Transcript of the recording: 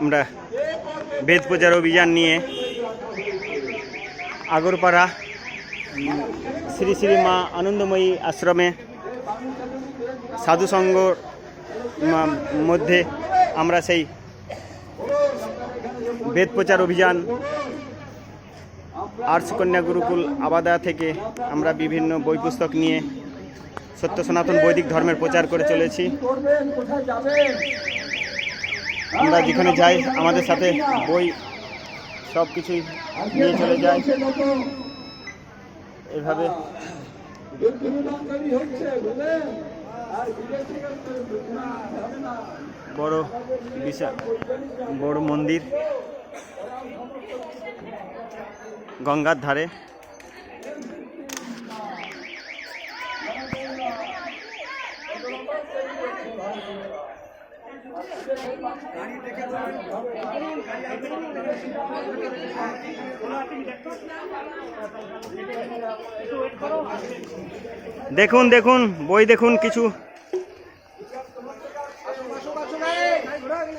আমরা বেদ প্রচার অভিযান নিয়ে আগরপাড়া, শ্রী শ্রী মা আনন্দময়ী আশ্রমে সাধুসঙ্গর ম- মধ্যে আমরা সেই বেদ প্রচার অভিযান আর্টস কন্যা গুরুকুল আবাদা থেকে আমরা বিভিন্ন বই পুস্তক নিয়ে সত্য সনাতন বৈদিক ধর্মের প্রচার করে চলেছি। আমরা যেখানে যাই, আমাদের সাথে বই সব কিছুই নিয়ে চলে যাই এভাবে বড় বিশাল, বড় মন্দির, গঙ্গার ধারে দেখুন দেখুন বই দেখুন কিছু